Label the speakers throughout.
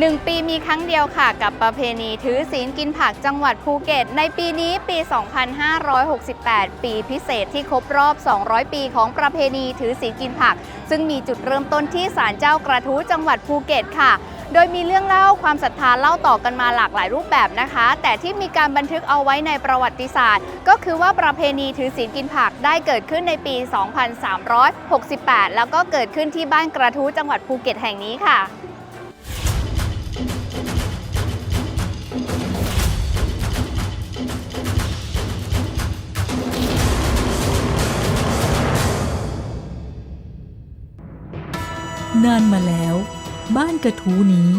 Speaker 1: หนึ่งปีมีครั้งเดียวค่ะกับประเพณีถือศีลกินผักจังหวัดภูเก็ต ในปีนี้ปี 2568 ปีพิเศษที่ครบรอบ 200 ปีของประเพณีถือศีลกินผัก ซึ่งมีจุดเริ่มต้นที่ศาลเจ้ากระทู้จังหวัดภูเก็ตค่ะ โดยมีเรื่องเล่าความศรัทธาเล่าต่อกันมาหลากหลายรูปแบบนะคะ แต่ที่มีการบันทึกเอาไว้ในประวัติศาสตร์ ก็คือว่าประเพณีถือศีลกินผักได้เกิดขึ้นในปี 2368 แล้วก็เกิดขึ้นที่บ้านกระทู้จังหวัดภูเก็ตแห่งนี้ค่ะ
Speaker 2: นานมาแล้ว บ้านกระทู้นี้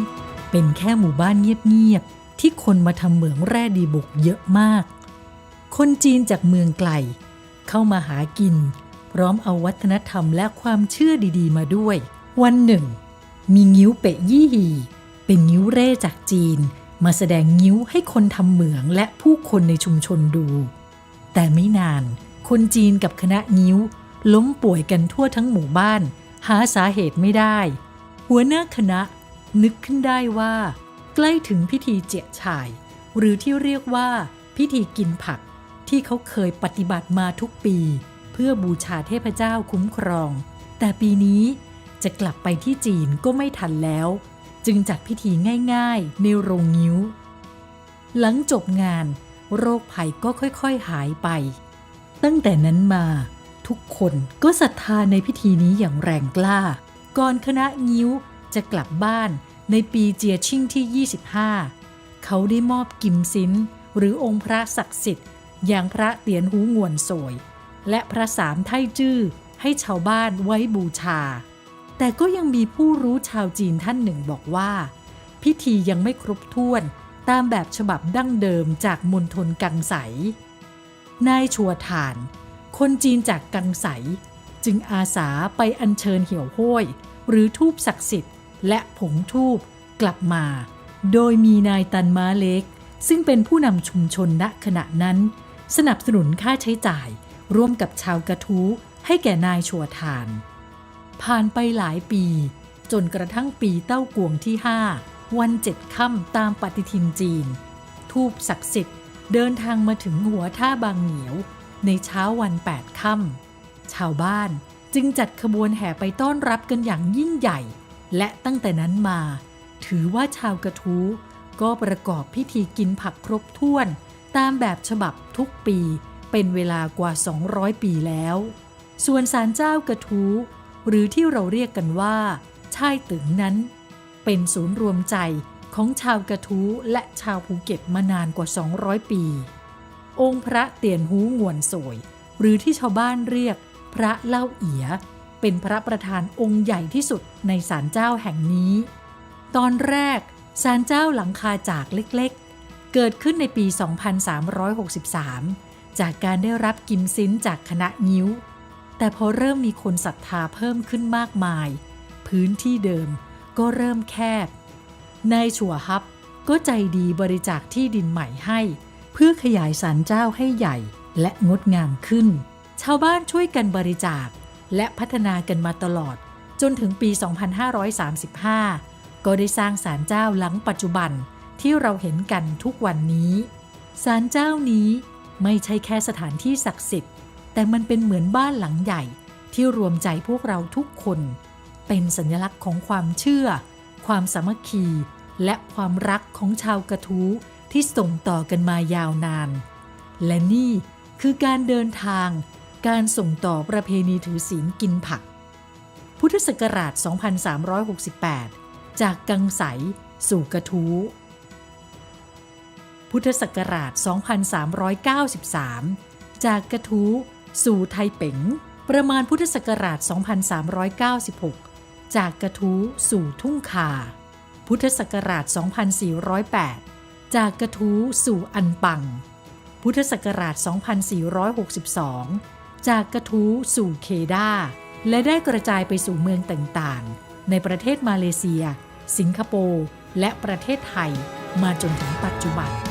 Speaker 2: เป็นแค่หมู่บ้านเงียบๆที่คนมาทำเหมืองแร่ดีบุกเยอะมาก คนจีนจากเมืองไกล เข้ามาหากิน พร้อมเอาวัฒนธรรมและความเชื่อดีๆ มาด้วย วันหนึ่ง มีงิ้วเปะยี่หีเป็นงิ้วเร่จากจีน มาแสดงงิ้วให้คนทำเหมืองและผู้คนในชุมชนดู แต่ไม่นาน คนจีนกับคณะงิ้วล้มป่วยกันทั่วทั้งหมู่บ้าน หาสาเหตุไม่ได้ หัวหน้าคณะนึกขึ้นได้ว่า ใกล้ถึงพิธีเจียฉ่าย หรือที่เรียกว่า พิธีกินผักที่เขาเคยปฏิบัติมาทุกปี เพื่อบูชาเทพเจ้าคุ้มครอง แต่ปีนี้จะกลับไปที่จีนก็ไม่ทันแล้ว จึงจัดพิธีง่ายๆ ในโรงงิ้ว หลังจบงาน โรคภัยก็ค่อยๆหายไป ตั้งแต่นั้นมา ทุกคนก็ศรัทธาในพิธีนี้อย่างแรงกล้า ก่อนคณะงิ้วจะกลับบ้านในปีเจียชิ่งที่ 25 เขาได้มอบกิมซินหรือองค์พระศักดิ์สิทธิ์ อย่างพระเตียนหูงวนโสยและพระสามไท่จื้อให้ชาวบ้านไว้บูชา แต่ก็ยังมีผู้รู้ชาวจีนท่านหนึ่งบอกว่า พิธียังไม่ครบถ้วนตามแบบฉบับดั้งเดิมจากมณฑลกังใสนายชัวถ่าน คนจีนจากกังใสจึงอาสาไปอัญเชิญเหี่ยวห้วยหรือทูบศักดิ์สิทธิ์ และผงทูบกลับมา โดยมีนายตันม้าเล็ก ซึ่งเป็นผู้นำชุมชนณขณะนั้น สนับสนุนค่าใช้จ่าย ร่วมกับชาวกระทู้ให้แก่นายชัวทาน ผ่านไปหลายปี จนกระทั่งปีเต้ากวงที่ 5 วันเจ็ดค่ำตามปฏิทินจีน ทูบศักดิ์สิทธิ์เดินทางมาถึงหัวท่าบางเหนียว ในเช้าวันแปดค่ำชาวบ้านจึงจัดขบวนแห่ไปต้อนรับกันอย่างยิ่งใหญ่ และตั้งแต่นั้นมา ถือว่าชาวกระทู้ก็ประกอบพิธีกินผักครบถ้วน ตามแบบฉบับทุกปีเป็นเวลากว่า 200 ปีแล้ว ส่วนศาลเจ้ากระทู้หรือที่เราเรียกกันว่าช่ายตึงนั้น เป็นศูนย์รวมใจของชาวกระทู้และชาวภูเก็ตมานานกว่า 200 ปี องค์พระเตียนหูงวนโสยหรือที่ชาวบ้านเรียกพระเล่าเอีย เป็นพระประธานองค์ใหญ่ที่สุดในศาลเจ้าแห่งนี้ ตอนแรกศาลเจ้าหลังคาจากเล็กๆ เกิดขึ้นในปี 2363 จากการได้รับกิมซินจากคณะงิ้ว แต่พอเริ่มมีคนศรัทธาเพิ่มขึ้นมากมาย พื้นที่เดิมก็เริ่มแคบนายชัวฮับก็ใจดีบริจาคที่ดินใหม่ให้ พื่อขยายศาลเจ้าให้ใหญ่และงดงามขึ้น ชาวบ้านช่วยกันบริจาค และพัฒนากันมาตลอด จนถึงปี 2535 ก็ได้สร้างศาลเจ้าหลังปัจจุบันที่เราเห็นกันทุกวันนี้ศาลเจ้านี้ไม่ใช่แค่สถานที่ศักดิ์สิทธิ์ แต่มันเป็นเหมือนบ้านหลังใหญ่ที่รวมใจพวกเราทุกคน เป็นสัญลักษณ์ของความเชื่อ ความสามัคคี และความรักของชาวกระทู้ ที่ส่งต่อกันมายาวนาน และนี่คือการเดินทาง การส่งต่อประเพณีถือศีลกินผัก พุทธศักราช 2368 จากกังใสสู่กระทู้ พุทธศักราช 2393 จากกระทู้สู่ไทเป๋ง ประมาณพุทธศักราช 2396 จากกระทู้สู่ทุ่งคา พุทธศักราช 2408 จากกระทู้สู่อันปัง พุทธศักราช 2462 จากกระทู้สู่เคดาและได้กระจายไปสู่เมืองต่างๆ ในประเทศมาเลเซีย สิงคโปร์ และประเทศไทยมาจนถึงปัจจุบัน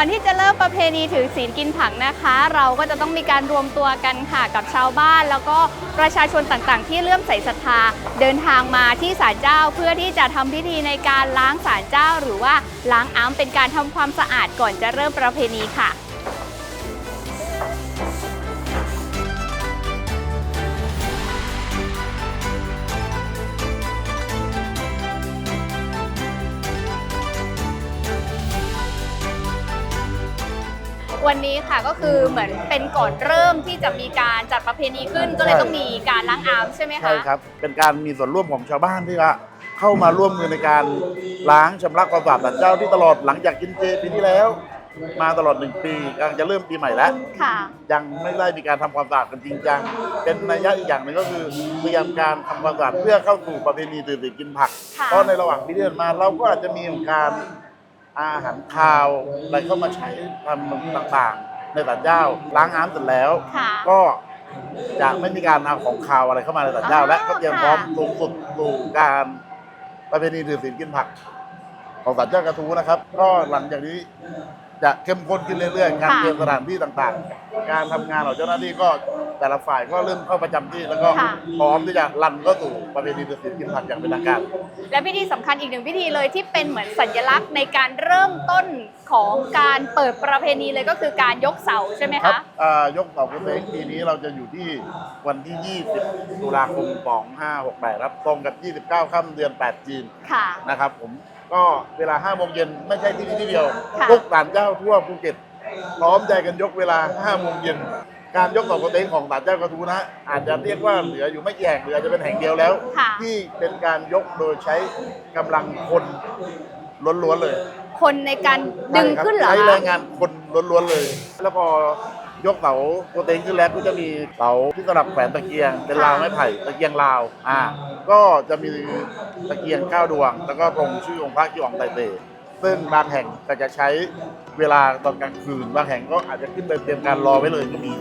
Speaker 1: ก่อนที่จะเริ่มประเพณีถือศีลกินผักนะคะ เราก็จะต้องมีการรวมตัวกันค่ะกับชาวบ้าน แล้วก็ประชาชนต่างๆ ที่เลื่อมใสศรัทธาเดินทางมาที่ศาลเจ้า เพื่อที่จะทำพิธีในการล้างศาลเจ้า หรือว่าล้างอ้ำเป็นการทำความสะอาดก่อนจะเริ่มประเพณีค่ะ วันนี้ค่ะก็คือเหมือนเป็นก่อนเริ่มที่จะมีการจัดประเพณีขึ้น ก็เลยต้องมีการล้างอามใช่ไหมคะ
Speaker 3: ใช่ครับ เป็นการมีส่วนร่วมของชาวบ้านที่ว่าเข้ามาร่วมมือในการล้างชำระความสะอาดสันเจ้าที่ตลอดหลังจากกินเจปีที่แล้ว มาตลอดหนึ่งปีกำลังจะเริ่มปีใหม่แล้ว
Speaker 1: ค่ะ
Speaker 3: ยังไม่ได้มีการทำความสะอาดกันจริงจัง เป็นนัยยะอีกอย่างหนึ่งก็คือเตรียมการทำความสะอาดเพื่อเข้าสู่ประเพณีตื่นตื่นกินผัก
Speaker 1: ค่ะ
Speaker 3: เพราะในระหว่างปีที่ผ่านมาเราก็อาจจะมีการ อาหารคาวอะไรเข้ามาใช้ทำต่างๆ ในสันเจ้าล้างน้ำเสร็จแล้ว
Speaker 1: ค่ะ
Speaker 3: ก็จะไม่มีการเอาของคาวอะไรเข้ามาในสันเจ้า
Speaker 1: อ่า
Speaker 3: และก็เตรียมพร้อม
Speaker 1: ค่ะ
Speaker 3: ลงสุดสู่การประเพณีถือศีลกินผัก ของสันเจ้ากระทูนะครับ ก็หลังจากนี้จะเข้มข้นขึ้นเรื่อยๆ การ
Speaker 1: ค่ะ
Speaker 3: เตรียมสถานที่ต่างๆ การทำงานของเจ้าหน้าที่ก็ แต่ละฝ่ายก็เริ่มเข้าประจำที่แล้วก็
Speaker 1: ค่ะ
Speaker 3: พร้อมที่จะรันก็สู่ประเพณีถือศีลกินผักอย่างเป็นทางการ
Speaker 1: และพิธีสำคัญอีกหนึ่งพิธีเลยที่เป็นเหมือนสัญลักษณ์ในการเริ่มต้นของการเปิดประเพณีเลยก็คือการยกเสาใช่ไหม
Speaker 3: ครับ
Speaker 1: คะ
Speaker 3: อ่ายกเสากุเซงปีนี้เราจะอยู่ที่วันที่ 20 ตุลาคม 2568ครับ ตรงกับ 29 ค่ำเดือน 8 จีน
Speaker 1: ค่ะ
Speaker 3: นะครับผม ก็เวลา 5 โมงเย็นไม่ใช่ที่นี่ที่เดียว
Speaker 1: ค่ะ
Speaker 3: ทุกศาลเจ้าทั่วภูเก็ต พร้อมใจกันยกเวลา 5 โมงเย็น การยกเสากุเซงของศาลเจ้ากระทูนะอาจจะเรียกว่าเหลืออยู่ไม่กี่แห่งหรืออาจจะเป็นแห่งเดียวแล้ว
Speaker 1: ค่ะ
Speaker 3: ที่เป็นการยกโดยใช้กำลังคนล้วนๆเลย
Speaker 1: คนในการดึงขึ้นเหรอ
Speaker 3: ใช้แรง
Speaker 1: คะ
Speaker 3: งานคนล้วนๆเลย แล้วพอยกเสาโปรเตนขึ้นแล้วก็จะมีเสาที่สำหรับแขวนตะเกียงเป็นราวไม้ไผ่ตะเกียงลาวอ่าก็จะมีตะเกียงเก้าดวง แล้วก็ตรงชื่อองค์พระกิองไตเตซึ่งบางแห่งก็จะใช้เวลาตอนกลางคืน บางแห่งก็อาจจะขึ้นไปเตรียมการรอไว้เลยก็มี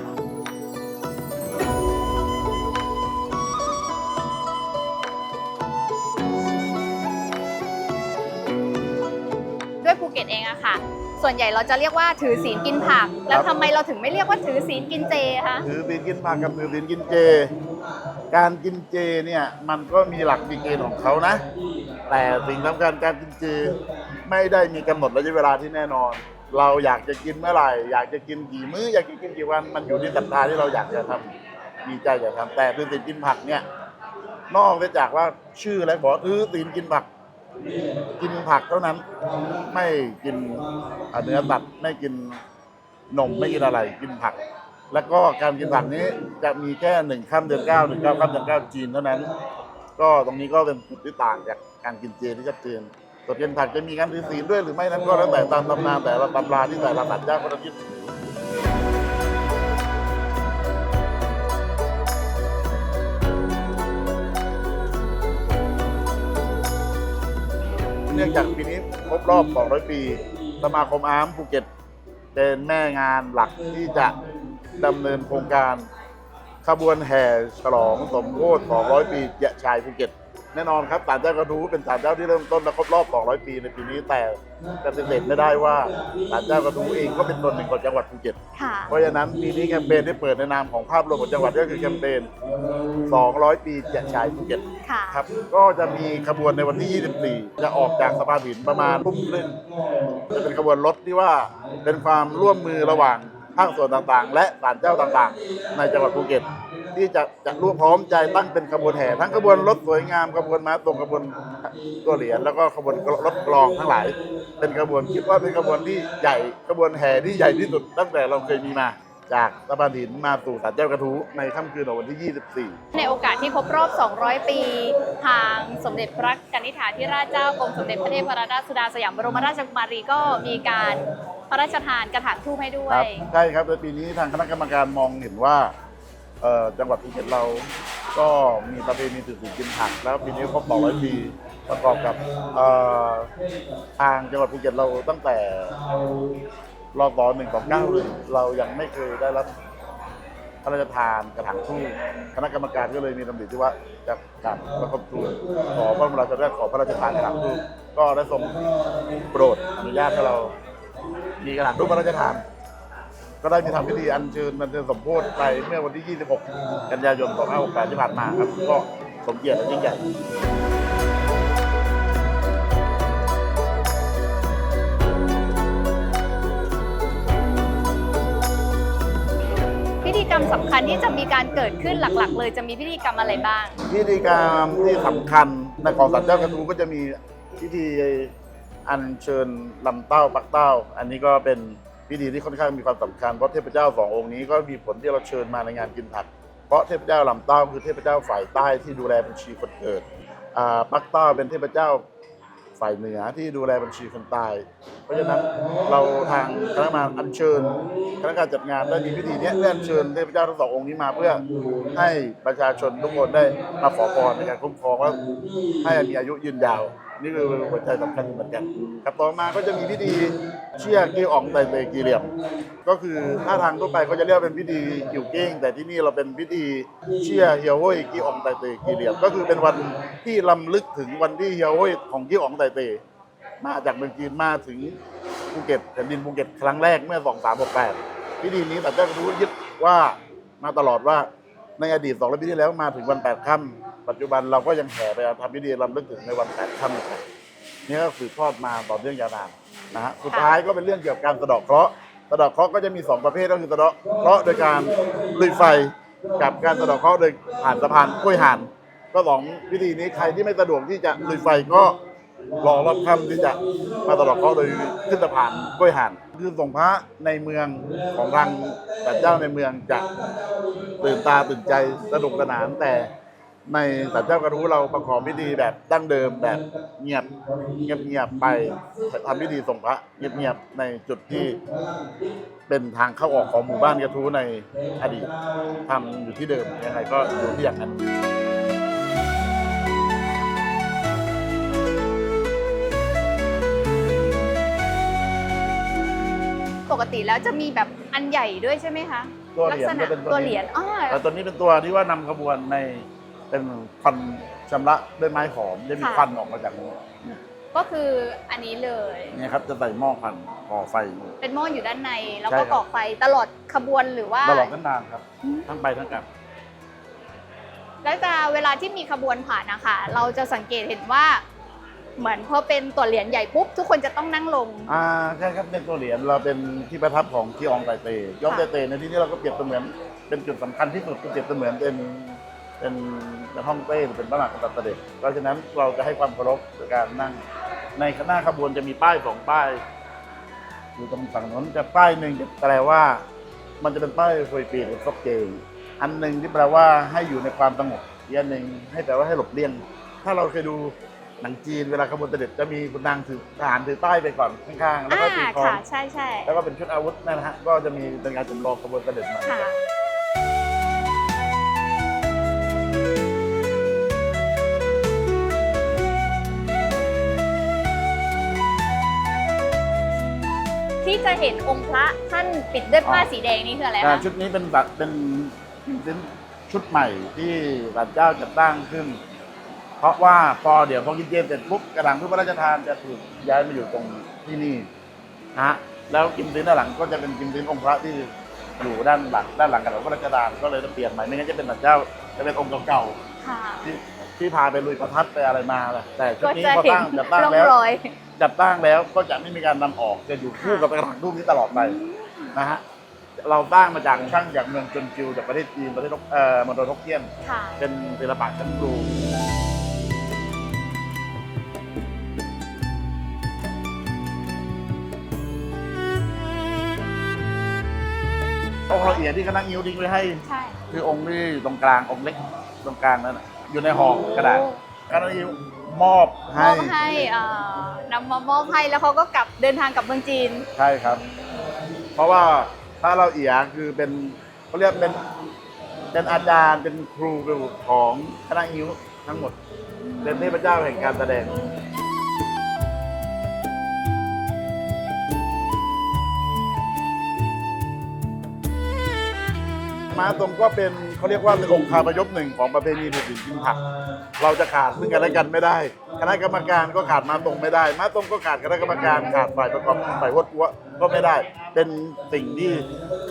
Speaker 1: ส่วนใหญ่เราจะเรียกว่าถือศีลกินผัก แล้วทำไมเราถึงไม่เรียกว่าถือศีลกินเจคะ
Speaker 3: ถือศีลกินผักกับถือศีลกินเจ การกินเจเนี่ยมันก็มีหลักมีเกณฑ์ของเขานะ แต่สิ่งสำคัญการกินเจไม่ได้มีกำหนดระยะเวลาที่แน่นอน เราอยากจะกินเมื่อไหร่ อยากจะกินกี่มื้ออยากจะกินกี่วันมันอยู่ที่ศรัทธาที่เราอยากจะทำมีใจอยากทำแต่ถือศีลกินผักเนี่ยนอกจากว่าชื่ออะไรบอกว่าถือศีลกินผัก กินผักเท่านั้น ไม่กินเนื้อสัตว์ไม่กินนมไม่กินอะไร กินผัก แล้วก็การกินผักนี้จะมีแค่หนึ่งค่ำเดือนเก้าหนึ่งเก้าค่ำเดือนเก้าจีนเท่านั้น ก็ตรงนี้ก็เป็นจุดที่ต่างจากการกินเจที่ชัดเจนส่วนกินผักจะมีการถือศีลด้วยหรือไม่นั้นก็แล้วแต่ตามตำนานแต่ละตำราที่แต่ละสัตว์เจ้าก็จะยึดถือ เนื่องจากปีนี้ครบรอบ 200 ปี สมาคมอาร์มภูเก็ต เป็นแม่งานหลักที่จะดำเนินโครงการขบวนแห่ฉลองสมโภช200 ปีเยะชายภูเก็ตปแน่นอนครับศาลเจ้ากระทู้เป็นศาลเจ้าที่เริ่มต้นและครบรอบ 200 ปีในปีนี้แต่ปฏิเสธไม่ได้ว่าศาลเจ้ากระทู้เองก็เป็นส่วนหนึ่งของจังหวัดภูเก็ต
Speaker 1: ค่ะ
Speaker 3: เพราะฉะนั้นปีนี้แคมเปญที่เปิดในนามของภาพรวมของจังหวัดก็คือแคมเปญ200 ปีแจกชายภูเก็ต
Speaker 1: ค่ะ
Speaker 3: ครับ ก็จะมีขบวนในวันที่ 24 จะออกจากสะพานหินประมาณทุ่มครึ่งจะเป็นขบวนรถที่ว่าเป็นความร่วมมือระหว่างภาคส่วนต่างๆ และศาลเจ้าต่างๆ ในจังหวัดภูเก็ต ที่จะจะร่วมพร้อมใจตั้งเป็นขบวนแห่ทั้งขบวนรถสวยงามขบวนม้าตรงขบวนตัวเหรียญแล้วก็ขบวนรถกลองทั้งหลาย เป็นขบวนคิดว่าเป็นขบวนที่ใหญ่ขบวนแห่ที่ใหญ่ที่สุดตั้งแต่เราเคยมีมา จากสะพานหินมาสู่ศาลเจ้ากระทู้ในค่ำคืนของวันที่ 24
Speaker 1: ในโอกาสที่ครบรอบ 200 ปี ทางสมเด็จพระกนิษฐาธิราชเจ้ากรมสมเด็จพระเทพรัตนราชสุดาสยามบรมราชกุมารีก็มีการพระราชทานกระถางทูบให้ด้ว
Speaker 3: ครั
Speaker 1: ย
Speaker 3: บใช่ครับในปีนี้ทางคณะกรรมการมองเห็นว่าเอ่อจังหวัดภูเก็ตเราก็มีประเพณีถือศีลกินผัก แล้วปีนี้ครบ200 ปีประกอบกับเอ่อทางจังหวัดภูเก็ตเราตั้งแต่ รอบหนึ่งของเก้าเรายังไม่เคยได้รับพระราชทานกระถางทูบคณะกรรมการก็เลยมีดำริที่ว่าจะกราบประคบทูลขอพระบรมราชาธิราชขอพระราชทานกระถางทูบก็ได้ทรงโปรดอนุญาตให้เรามีกระถางทูบพระราชทาน ก็ได้มีทำพิธีอัญเชิญมันเป็นสมโพธิไปเมื่อวันที่ 26 กันยายน 2568 ที่ผ่านมาครับ ก็สมเกียรติและยิ่งใหญ่
Speaker 1: ธีกรรมสำคัญที่จะมีการเกิดขึ้นหลักๆ เลยจะมีพิธีกรรมอะไรบ้าง
Speaker 3: พิธีกรรมที่สำคัญในของสัตว์เจ้ากระทูก็จะมีพิธีอัญเชิญลำเต้าปักเต้า อันนี้ก็เป็นพิธีที่ค่อนข้างมีความสำคัญเพราะเทพเจ้าสององค์นี้ก็มีผลที่เราเชิญมาในงานกินผัก เพราะเทพเจ้าลำเต้าคือเทพเจ้าฝ่ายใต้ที่ดูแลบัญชีคนเกิดอ่าปักเต้าเป็นเทพเจ้า ฝ่ายเหนือที่ดูแลบัญชีคนตาย เพราะฉะนั้นเราทางคณะกรรมการอัญเชิญคณะกรรมการจัดงานได้มีพิธีนี้ได้อัญเชิญเทพเจ้าทั้งสององค์นี้มาเพื่อให้ประชาชนทุกคนได้มาขอพรในการคุ้มครองว่าให้มีอายุยืนยาว นี่คือหัวใจสำคัญเหมือนกันครับต่อมาก็จะมีพิธีเชี่ยกีอ่องไตเตกีเหลี่ยม ก็คือถ้าทางทั่วไปก็จะเรียกเป็นพิธีกิ่วเก้ง แต่ที่นี่เราเป็นพิธีเชี่ยเฮียวโฮ้ยกีอ่องไตเตกีเหลี่ยม ก็คือเป็นวันที่ลำลึกถึงวันที่เฮียวโฮ้ยของกีอ่องไตเตมาจากเมืองจีนมาถึงภูเก็ตแผ่นดินภูเก็ตครั้งแรกเมื่อ 2368 พิธีนี้แต่เจ้ารู้ยึดว่ามาตลอดว่าในอดีต200ปีที่แล้วมาถึงวัน8ค่ำ ปัจจุบันเราก็ยังแห่ไปทำพิธีรำลึกถึงในวัน8ค่ำอีกครับนี่ก็สืบทอดมาต่อเนื่องยาวนานนะฮะสุดท้ายก็เป็นเรื่องเกี่ยวกับการสะเดาะเคราะห์สะเดาะเคราะห์ก็จะมี2ประเภทก็คือสะเดาะเคราะห์โดยการลุยไฟกับการสะเดาะเคราะห์โดยผ่านสะพานกล้วยห่าน ก็สองพิธีนี้ใครที่ไม่สะดวกที่จะลุยไฟก็รอรอบค่ำที่จะมาตลอดเขาะโดยขึ้นสะพานกล้วยห่านคือส่งพระในเมืองของทางแต่เจ้าในเมืองจะตื่นตาตื่นใจสนุกสนานแต่ ในสัตเจ้ากระทู้เราประกอบพิธีแบบดั้งเดิมแบบเงียบเงียบเงียบๆไปทำพิธีส่งพระเงียบเงียบๆในจุดที่เป็นทางเข้าออกของหมู่บ้านกระทู้ในอดีตทำอยู่ที่เดิมยังไงก็อยู่ที่อย่างนั้น
Speaker 1: ปกติแล้วจะมีแบบอันใหญ่ด้วยใช่ไหมคะ
Speaker 3: ตัวเหรียญ
Speaker 1: ลักษณะ
Speaker 3: ก็เป็นตัว
Speaker 1: ตัว
Speaker 3: นี้
Speaker 1: เหรียญอ๋อ
Speaker 3: แต่ตัวนี้เป็นตัวที่ว่านำขบวนใน เป็นควันชำระด้วยไม้หอมจะมีควันออกมาจากนี้
Speaker 1: ก็คืออันนี้เลย
Speaker 3: เนี่ยครับจะใส่หม้อควันก่อไฟ
Speaker 1: เป็นหม้ออยู่ด้านใน แล้ว
Speaker 3: ใช่
Speaker 1: ก็
Speaker 3: ครับ
Speaker 1: ก่อไฟตลอดขบวนหรือว่า
Speaker 3: ตลอดทั้งนานครับ
Speaker 1: อืม
Speaker 3: ทั้งไปทั้งกลับ
Speaker 1: แล้วจะเวลาที่มีขบวนผ่านนะคะเราจะสังเกตเห็นว่า เหมือนพอเป็นตัวเหรียญใหญ่ปุ๊บทุกคนจะต้องนั่งลง
Speaker 3: อ่าใช่ครับในตัวเหรียญเราเป็นที่ประทับของที่อองไตเตยองไตเตในที่นี้เราก็เปรียบเสมือนเป็นจุดสำคัญที่สุดคือเปรียบเสมือนเป็น เป็นเป็นห้องเต้หรือเป็นพระมหากษัตริย์เสด็จเพราะฉะนั้นเราจะให้ความเคารพในการนั่ง ในหน้าขบวนจะมีป้ายสองป้าย อยู่ตรงฝั่งโน้นจะป้ายหนึ่งจะแปลว่า มันจะเป็นป้ายฟยปีหรือซอกเจงอันหนึ่งที่แปลว่าให้อยู่ในความสงบอีกอันหนึ่งให้แปลว่าให้หลบเลี่ยง ถ้าเราเคยดูหนังจีนเวลาขบวนเสด็จจะมีคุณนางถือทหารถือป้ายไปก่อนข้างๆแล้วก็ตีคอ
Speaker 1: ค่ะ
Speaker 3: ง
Speaker 1: ใช่ใช่
Speaker 3: แล้วก็เป็นชุดอาวุธนั่นนะฮะก็จะมีเป็นการจำลองขบวนเสด็จมา
Speaker 1: ค่ะ จะเห็นองค์พระท่านปิดด้วยผ้าสีแดงนี่คืออะไร
Speaker 3: อ่า
Speaker 1: คะ
Speaker 3: ชุดนี้เป็นแบบเป็นเป็นชุดใหม่ที่ศาลเจ้าจัดตั้งขึ้น เพราะว่าพอเดี๋ยวพอกินเจเสร็จปุ๊บกระดังเพื่อพระราชทานจะถูกย้ายมาอยู่ตรงที่นี่นะฮะแล้วกิมซินด้านหลังก็จะเป็นกิมซินองค์พระที่อยู่ด้านหลังด้านหลังกระดังพระราชทานก็เลยต้องเปลี่ยนใหม่ไม่งั้นจะเป็นพระเจ้าจะเป็นองค์เก่า
Speaker 1: ค่ะ
Speaker 3: ๆที่ที่พาไปลุยประทัดไปอะไรมาแหละแต่ชุด
Speaker 1: ก็
Speaker 3: นี้
Speaker 1: จะ
Speaker 3: พอ
Speaker 1: เห็น
Speaker 3: ตั้งจัดตั้ง
Speaker 1: ร่อง
Speaker 3: แล้ว
Speaker 1: รอย
Speaker 3: จัดตั้งแล้วก็จะไม่มีการนำออกจะอยู่คู่กับกระถางรูปนี้ตลอดไปนะฮะเราสร้างมาจากช่างจากเมืองจนจิวจากประเทศจีนประเทศนกเอ่อมณฑลฮกเกี้ยน
Speaker 1: ค่ะ
Speaker 3: เป็นศิลปะชั้นครูองค์ละเอียดที่คณะงิ้วทิ้งไว้ให้
Speaker 1: ใช่
Speaker 3: คือองค์ที่อยู่ตรงกลางองค์เล็กตรงกลางนั้นน่ะอยู่ในห่อกระดาษคณะงิ้ว มอบ
Speaker 1: ม
Speaker 3: ให้
Speaker 1: อบให้เอ่อนำมามอบให้แล้วเขาก็กลับเดินทางกลับเมืองจีน
Speaker 3: ใช่ครับ เพราะว่าถ้าเราเอียคือเป็นเขาเรียกเป็นเป็นอาจารย์เป็นครูของคณะงิ้วทั้งหมด เป็นเทพเจ้าแห่งการแสดง ม้าตรงก็เป็นเขาเรียกว่าเป็นองค์คาพยพหนึ่งของประเพณีถือศีลกินผัก เราจะขาดซึ่งกันและกันไม่ได้ คณะกรรมการก็ขาดม้าตรงไม่ได้ ม้าตรงก็ขาดคณะกรรมการขาดฝ่ายประกอบฝ่ายวัดกัวก็ไม่ได้ เป็นสิ่งที่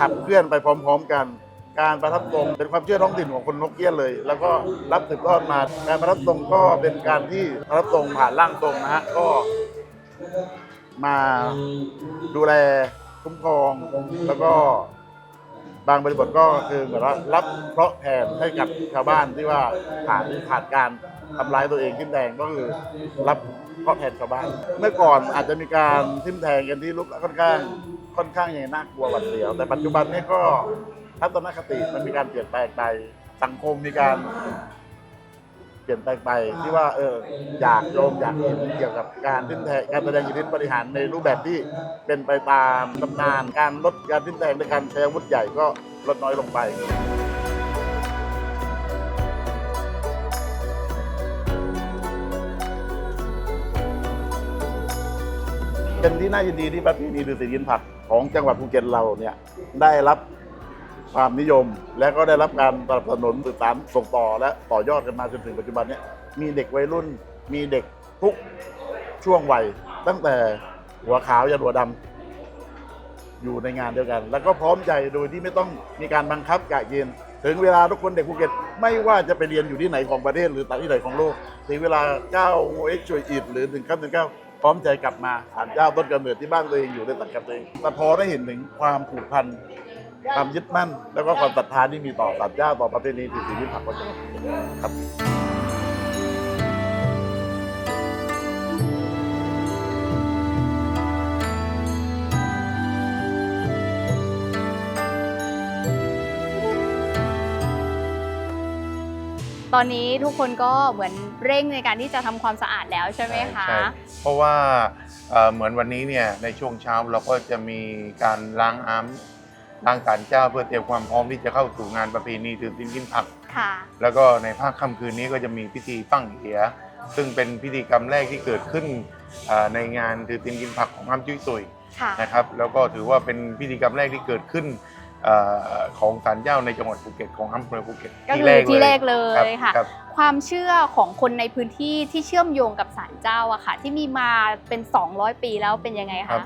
Speaker 3: ขับเคลื่อนไปพร้อม ๆ กัน การประทับตรงเป็นความเชื่อท้องถิ่นของคนนกเกี้ยนเลย แล้วก็รับสืบทอดมา การประทับตรงก็เป็นการที่ประทับตรงผ่านร่างทรงนะฮะก็มาดูแลคุ้มครองแล้วก็ บางบริบทก็คือเหมือนว่ารับเคราะห์แทนให้กับชาวบ้านที่ว่าผ่านผ่านการทำร้ายตัวเองขึ้นแดงก็คือรับเคราะห์แทนชาวบ้าน เมื่อก่อนอาจจะมีการทิ้มแทงกันที่ลุกค่อนข้างค่อนข้างอย่างน่ากลัวหวัดเสียวแต่ปัจจุบันนี้ก็ทัศนคติมันมีการเปลี่ยนแปลงไปสังคมมีการ เปลี่ยนแปลงไปที่ว่าเอออยากโยมอยากเห็นเกี่ยวกับการทิ้นแทงการแสดงอิทธิฤทธิบริหารในรูปแบบที่เป็นไปตามตำนาน การลดการทิ้นแทงในการใช้อาวุธใหญ่ก็ลดน้อยลงไปเป็นที่น่ายินดีที่ประเพณีดือสียินผักของจังหวัดภูเก็ตเราเนี่ยได้รับ ความนิยม และก็ได้รับการสนับสนุนสืบสานส่งต่อและต่อยอดกันมาจนถึงปัจจุบันเนี้มีเด็กวัยรุ่น มีเด็กทุกช่วงวัยตั้งแต่หัวขาวยันหัวดำอยู่ในงานเดียวกัน แล้วก็พร้อมใจโดยที่ไม่ต้องมีการบังคับกะเกณฑ์ถึงเวลาทุกคนเด็กภูเก็ตไม่ว่าจะไปเรียนอยู่ที่ไหนของประเทศหรือต่างที่ไหนของโลกถึงเวลาเก้าโมเอ็กช่วยอิดหรือถึงขั้นถึงเก้าพร้อมใจกลับมาศาลเจ้าต้นกำเนิดที่บ้านตัวเองอยู่ในสังกัดตัวเองแต่พอได้เห็นถึงความผูกพัน ความยึดมั่น แล้วก็ความศรัทธาที่มีต่อศาลเจ้าต่อประเพณีถือศีลที่ผักวันจันทร์ครับ
Speaker 1: ตอนนี้ทุกคนก็เหมือนเร่งในการที่จะทำความสะอาดแล้วใช่ไหมคะ
Speaker 4: ใช่เพราะว่าเอ่อเหมือนวันนี้เนี่ยในช่วงเช้าเราก็จะมีการล้างอ้ำ ล้างศาลเจ้าเพื่อเตรียมความพร้อมที่จะเข้าสู่งานประเพณีถือศีลกินผัก
Speaker 1: ค่ะ
Speaker 4: แล้วก็ในภาคค่ำคืนนี้ก็จะมีพิธีปั้งเหีย ซึ่งเป็นพิธีกรรมแรกที่เกิดขึ้นเอ่อในงานถือศีลกินผักของอ้ำจุ้ยตุย
Speaker 1: ค่ะ
Speaker 4: นะครับ แล้วก็ถือว่าเป็นพิธีกรรมแรกที่เกิดขึ้นเอ่อของศาลเจ้าในจังหวัดภูเก็ตของอำเภอภูเก็ต
Speaker 1: ก็คือที่แรกเล
Speaker 4: รับ
Speaker 1: ยค่ะ
Speaker 4: รับ
Speaker 1: ความเชื่อของคนในพื้นที่ที่เชื่อมโยงกับศาลเจ้าอะค่ะ ที่มีมาเป็น 200 ปีแล้วเป็นยังไง
Speaker 4: ครั
Speaker 1: คะ
Speaker 4: บ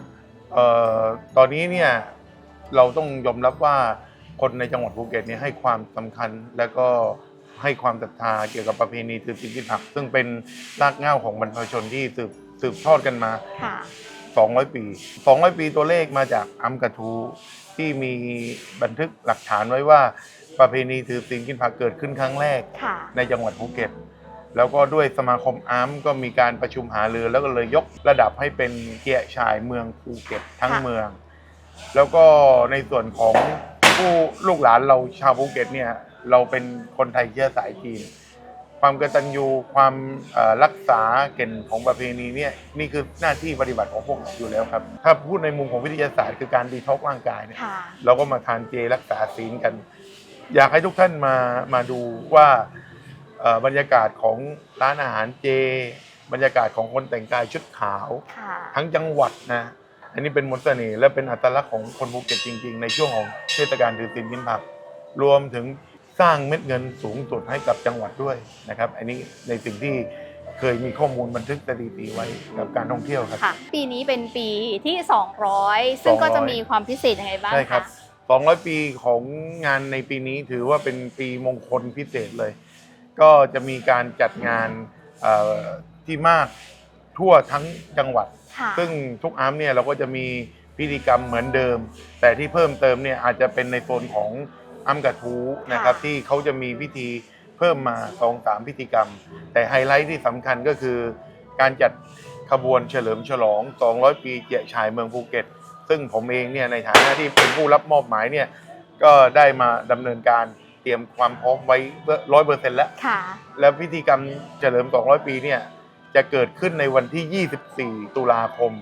Speaker 4: เอ่อตอนนี้เนี่ย เราต้องยอมรับว่าคนในจังหวัดภูเก็ตเนี่ยให้ความสำคัญและก็ให้ความศรัทธาเกี่ยวกับประเพณีถือศีลกินผัก ซึ่งเป็นรากเหง้าของบรรพชนที่สืบสืบทอดกันมา
Speaker 1: ค่ะ
Speaker 4: 200 ปี 200 ปีตัวเลขมาจากอัมกระทูที่มีบันทึกหลักฐานไว้ว่าประเพณีถือศีลกินผักเกิดขึ้นครั้งแรก
Speaker 1: ค่ะ
Speaker 4: ในจังหวัดภูเก็ต แล้วก็ด้วยสมาคมอาร์มก็มีการประชุมหารือแล้วก็เลยยกระดับให้เป็นเกียรติชายเมืองภูเก็ตทั้ง
Speaker 1: ค่ะ
Speaker 4: เมือง แล้วก็ในส่วนของผู้ลูกหลานเราชาวภูเก็ตเนี่ยเราเป็นคนไทยเชื้อสายจีน ความกตัญญูความเอ่อรักษาเก่นของประเพณีเนี่ยนี่คือหน้าที่ปฏิบัติของพวกเราอยู่แล้วครับ ถ้าพูดในมุมของวิทยาศาสตร์คือการดีท็อกซ์ร่างกายเนี่ย
Speaker 1: ค่ะ
Speaker 4: เราก็มาทานเจรักษาศีลกัน อยากให้ทุกท่านมามาดูว่าเอ่อบรรยากาศของร้านอาหารเจ บรรยากาศของคนแต่งกายชุดขาว
Speaker 1: ค่ะ
Speaker 4: ทั้งจังหวัดนะ อันนี้เป็นมนต์เสน่ห์และเป็นอัตลักษณ์ของคนภูเก็ตจริง ๆ ในช่วงของเทศกาลถือศีลกินผัก รวมถึงสร้างเม็ดเงินสูงสุดให้กับจังหวัดด้วยนะครับ อันนี้ในสิ่งที่เคยมีข้อมูลบันทึกสถิติไว้กับการท่องเที่ยวครับ
Speaker 1: ค่ะ ปีนี้เป็นปีที่ 200 ซึ่งก็จะมีความพิเศษยังไงบ้าง
Speaker 4: ใช่ครับ
Speaker 1: คะ
Speaker 4: 200 ปีของงานในปีนี้ถือว่าเป็นปีมงคลพิเศษเลย ก็จะมีการจัดงานเอ่อที่มากทั่วทั้งจังหวัด
Speaker 1: ค่ะ
Speaker 4: ซึ่งทุกอาร์มเนี่ยเราก็จะมีพิธีกรรมเหมือนเดิม แต่ที่เพิ่มเติมเนี่ยอาจจะเป็นในโซนของอัมกระทูนะครับ
Speaker 1: ค่ะ
Speaker 4: ที่เขาจะมีพิธีเพิ่มมาสองสามพิธีกรรม แต่ไฮไลท์ที่สำคัญก็คือ การจัดขบวนเฉลิมฉลอง 200 ปีเจียชายเมืองภูเก็ต ซึ่งผมเองเนี่ยในฐานะที่เป็นผู้รับมอบหมายเนี่ยก็ได้มาดำเนินการเตรียมความพร้อมไว้ร้อยเปอร์เซ็นต์แล้ว
Speaker 1: ค่ะ
Speaker 4: แล้วพิธีกรรมเฉลิม 200 ปีเนี่ย จะเกิดขึ้นในวันที่ 24 ตุลาคม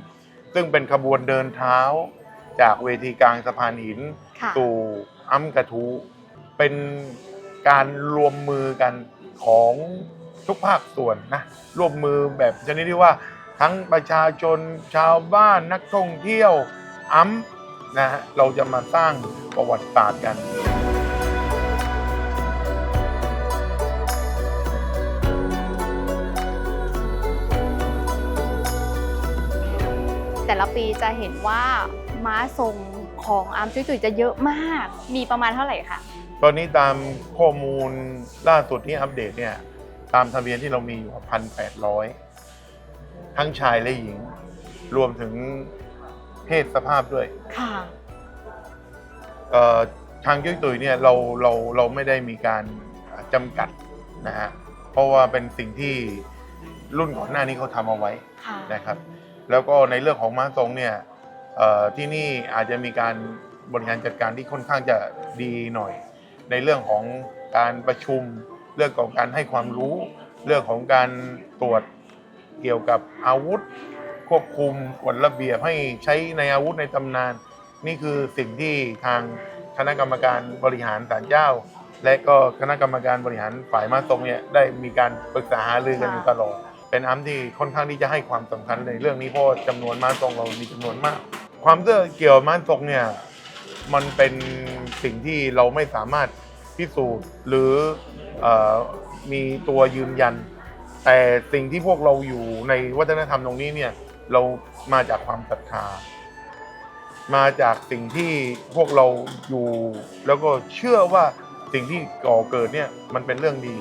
Speaker 4: ซึ่งเป็นขบวนเดินเท้า จากเวทีกลางสะพานหิน
Speaker 1: ค่ะ
Speaker 4: สู่อัมกระทูเป็นการรวมมือกันของทุกภาคส่วนนะร่วมมือแบบชนิดที่ว่าทั้งประชาชนชาวบ้านนักท่องเที่ยวอัมนะฮะเราจะมาสร้างประวัติศาสตร์กัน
Speaker 1: ละปีจะเห็นว่าม้าทรงของอาร์มจุ้ยจุ๋ยจะเยอะมาก มีประมาณเท่าไหร่คะ
Speaker 4: ตอนนี้ตามข้อมูลล่าสุดที่อัปเดตเนี่ย ตามทะเบียนที่เรามีอยู่พันแปดร้อยทั้งชายและหญิง รวมถึงเพศสภาพด้วย
Speaker 1: ค่ะ
Speaker 4: เอ่อทางยุ้ยตุยเนี่ยเราเราเราไม่ได้มีการจำกัดนะฮะ เพราะว่าเป็นสิ่งที่รุ่นก่อนหน้านี้เขาทำเอาไว้
Speaker 1: ค่ะ
Speaker 4: นะครับ แล้วก็ในเรื่องของม้าทรงเนี่ยที่นี่อาจจะมีการบริหารจัดการที่ค่อนข้างจะดีหน่อย ในเรื่องของการประชุม เรื่องของการให้ความรู้ เรื่องของการตรวจเกี่ยวกับอาวุธ ควบคุมกฎระเบียบให้ใช้ในอาวุธในตำนาน นี่คือสิ่งที่ทางคณะกรรมการบริหารศาลเจ้า และก็คณะกรรมการบริหารฝ่ายมาตรงเนี่ยได้มีการปรึกษาหารือกันอยู่ตลอด เป็นอันที่ค่อนข้างที่จะให้ความสำคัญในเรื่องนี้เพราะจำนวนม้าทรงเรามีจำนวนมาก ความเชื่อเกี่ยวกับม้าทรงเนี่ยมันเป็นสิ่งที่เราไม่สามารถพิสูจน์หรือเออมีตัวยืนยัน แต่สิ่งที่พวกเราอยู่ในวัฒนธรรมตรงนี้เนี่ยเรามาจากความศรัทธา มาจากสิ่งที่พวกเราอยู่ แล้วก็เชื่อว่าสิ่งที่ก่อเกิดเนี่ยมันเป็นเรื่องดี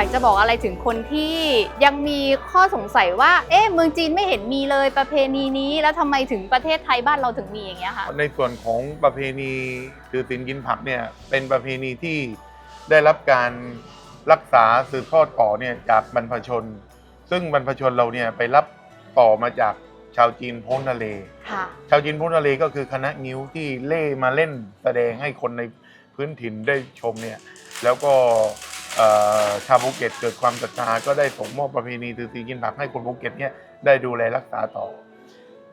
Speaker 4: า
Speaker 1: กจะบอกอะไรถึงคนที่ยังมีข้อสงสัยว่า เอ๊ะเมืองจีนไม่เห็นมีเลยประเพณีนี้ แล้วทำไมถึงประเทศไทยบ้านเราถึงมีอย่างเงี้ยค่ะ
Speaker 4: ในส่วนของประเพณีถือศีลกินผักเนี่ยเป็นประเพณีที่ได้รับการรักษาสืบทอดต่อเนี่ยจากบรรพชน ซึ่งบรรพชนเราเนี่ยไปรับต่อมาจากชาวจีนพ้นทะเล
Speaker 1: ค่ะ
Speaker 4: ชาวจีนพ้นทะเลก็คือคณะงิ้วที่เล่มาเล่นแสดงให้คนในพื้นถิ่นได้ชมเนี่ยแล้วก็เอ่อ ชาวภูเก็ตเกิดความศรัทธาก็ได้ส่งมอบประเพณีถือศีลกินผักให้คนภูเก็ตเนี่ยได้ดูแลรักษาต่อ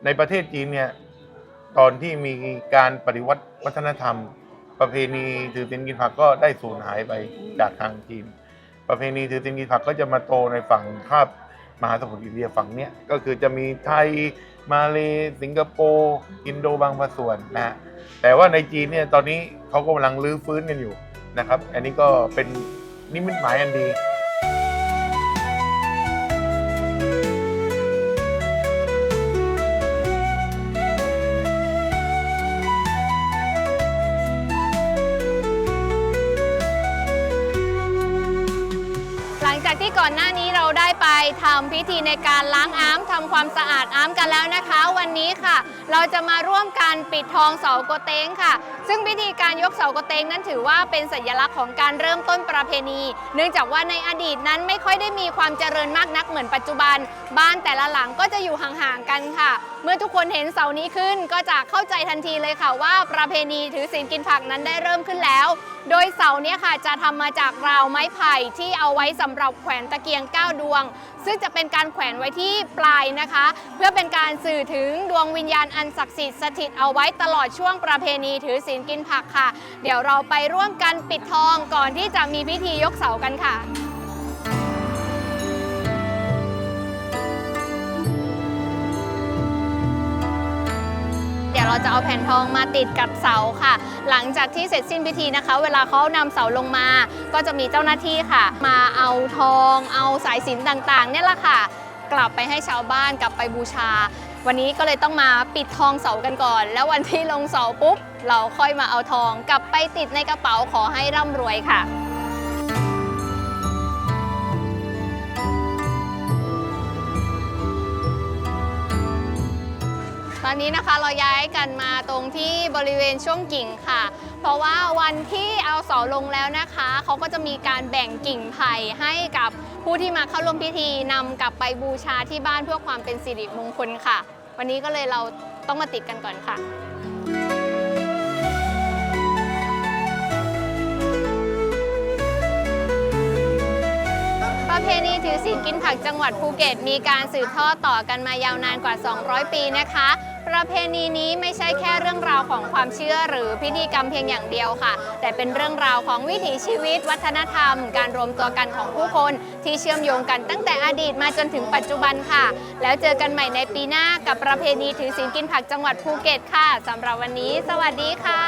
Speaker 4: ในประเทศจีนเนี่ยตอนที่มีการปฏิวัติวัฒนธรรม ประเพณีถือศีลกินผักก็ได้สูญหายไปจากทางจีน ประเพณีถือศีลกินผักก็จะมาโตในฝั่งคาบมหาสมุทรอินเดียฝั่งเนี้ยก็คือจะมีไทยมาเลสิงคโปร์อินโดบางส่วนนะฮะแต่ว่าในจีนเนี่ยตอนนี้เขากำลังรื้อฟื้นกันอยู่นะครับ อันนี้ก็เป็น นิมิตหมายอันดี
Speaker 1: หลังจากที่ก่อนหน้านี้เราได้ ทำพิธีในการล้างอ้ามทำความสะอาดอ้ามกันแล้วนะคะ วันนี้ค่ะ เราจะมาร่วมกันปิดทองเสาโกเตงค่ะ ซึ่งพิธีการยกเสาโกเตงนั้นถือว่าเป็นสัญลักษณ์ของการเริ่มต้นประเพณี เนื่องจากว่าในอดีตนั้นไม่ค่อยได้มีความเจริญมากนักเหมือนปัจจุบันบ้านแต่ละหลังก็จะอยู่ห่างๆกันค่ะ เมื่อทุกคนเห็นเสานี้ขึ้นก็จะเข้าใจทันทีเลยค่ะว่าประเพณีถือศีลกินผักนั้นได้เริ่มขึ้นแล้ว โดยเสาเนี่ยค่ะจะทำมาจากราวไม้ไผ่ที่เอาไว้สำหรับแขวนตะเกียง 9 ดวง ซึ่งจะเป็นการแขวนไว้ที่ปลายนะคะ เพื่อเป็นการสื่อถึงดวงวิญญาณอันศักดิ์สิทธิ์สถิตเอาไว้ตลอดช่วงประเพณีถือศีลกินผักค่ะ เดี๋ยวเราไปร่วมกันปิดทองก่อนที่จะมีพิธียกเสากันค่ะ เราจะเอาแผ่นทองมาติดกับเสาค่ะ หลังจากที่เสร็จสิ้นพิธีนะคะ เวลาเขานำเสาลงมา ก็จะมีเจ้าหน้าที่ค่ะ มาเอาทอง เอาสายสิญจนต่างๆเนี่ยแหละค่ะ กลับไปให้ชาวบ้านกลับไปบูชา วันนี้ก็เลยต้องมาปิดทองเสากันก่อน แล้ววันที่ลงเสาปุ๊บเราค่อยมาเอาทอง กลับไปติดในกระเป๋าขอให้ร่ำรวยค่ะ ตอนนี้นะคะเราย้ายกันมาตรงที่บริเวณช่วงกิ่งค่ะ เพราะว่าวันที่เอาเสาลงแล้วนะคะ เขาก็จะมีการแบ่งกิ่งไผ่ให้กับผู้ที่มาเข้าร่วมพิธีนำกลับไปบูชาที่บ้านเพื่อความเป็นสิริมงคลค่ะ วันนี้ก็เลยเราต้องมาติดกันก่อนค่ะ ประเพณีถือศีลกินผักจังหวัดภูเก็ต มีการสืบทอดต่อกันมายาวนานกว่า 200 ปีนะคะ ประเพณีนี้ไม่ใช่แค่เรื่องราวของความเชื่อหรือพิธีกรรมเพียงอย่างเดียวค่ะ แต่เป็นเรื่องราวของวิถีชีวิต วัฒนธรรม การรวมตัวกันของผู้คน ที่เชื่อมโยงกันตั้งแต่อดีตมาจนถึงปัจจุบันค่ะ แล้วเจอกันใหม่ในปีหน้ากับประเพณีถือศีลกินผักจังหวัดภูเก็ตค่ะสำหรับวันนี้ สวัสดีค่ะ